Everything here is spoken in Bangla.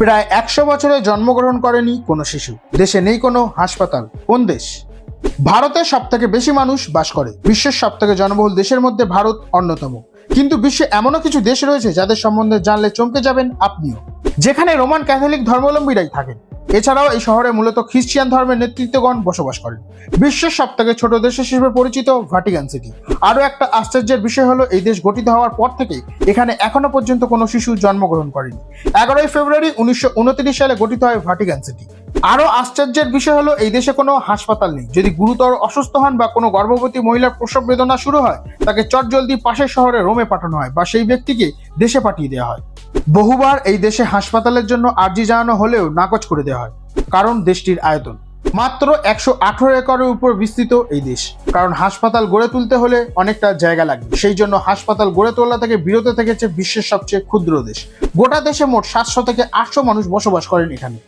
প্রায় একশো বছরে জন্মগ্রহণ করেনি কোনো শিশু। দেশে নেই কোনো হাসপাতাল। কোন দেশ? ভারতে সব থেকে বেশি মানুষ বাস করে। বিশ্বের সব থেকে জনবহুল দেশের মধ্যে ভারত অন্যতম। কিন্তু বিশ্বে এমনও কিছু দেশ রয়েছে যাদের সম্বন্ধে জানলে চমকে যাবেন আপনিও। যেখানে রোমান ক্যাথলিক ধর্মাবলম্বীরাই থাকেন। এছাড়াও এই শহরে মূলত খ্রিস্টিয়ান ধর্মের নেতৃত্বগণ বসবাস করেন। বিশ্বের সব থেকে ছোট দেশ হিসেবে পরিচিত ভাটিকান সিটি আরও একটা আশ্চর্যের বিষয় হলো, এই দেশ গঠিত হওয়ার পর থেকে এখানে এখনও পর্যন্ত কোনো শিশু জন্মগ্রহণ করেনি। এগারোই ফেব্রুয়ারি উনিশশো উনত্রিশ সালে গঠিত হয় ভাটিকান সিটি আরও আশ্চর্যের বিষয় হলো, এই দেশে কোনো হাসপাতাল নেই। যদি গুরুতর অসুস্থ হন বা কোনো গর্ভবতী মহিলার প্রসব বেদনা শুরু হয়, তাকে চটজলদি পাশের শহরে রোমে পাঠানো হয় বা সেই ব্যক্তিকে দেশে পাঠিয়ে দেওয়া হয়। বহুবার এই দেশে হাসপাতালের জন্য আর্জি জানানো হলেও নাকচ করে দেওয়া হয়, কারণ দেশটির আয়তন। মাত্র একশো আঠারো একরের উপর বিস্তৃত এই দেশ। কারণ হাসপাতাল গড়ে তুলতে হলে অনেকটা জায়গা লাগবে। সেই জন্য হাসপাতাল গড়ে তোলা থেকে বিরত থেকেছে বিশ্বের সবচেয়ে ক্ষুদ্র দেশ। গোটা দেশে মোট সাতশো থেকে আটশো মানুষ বসবাস করেন এখানে।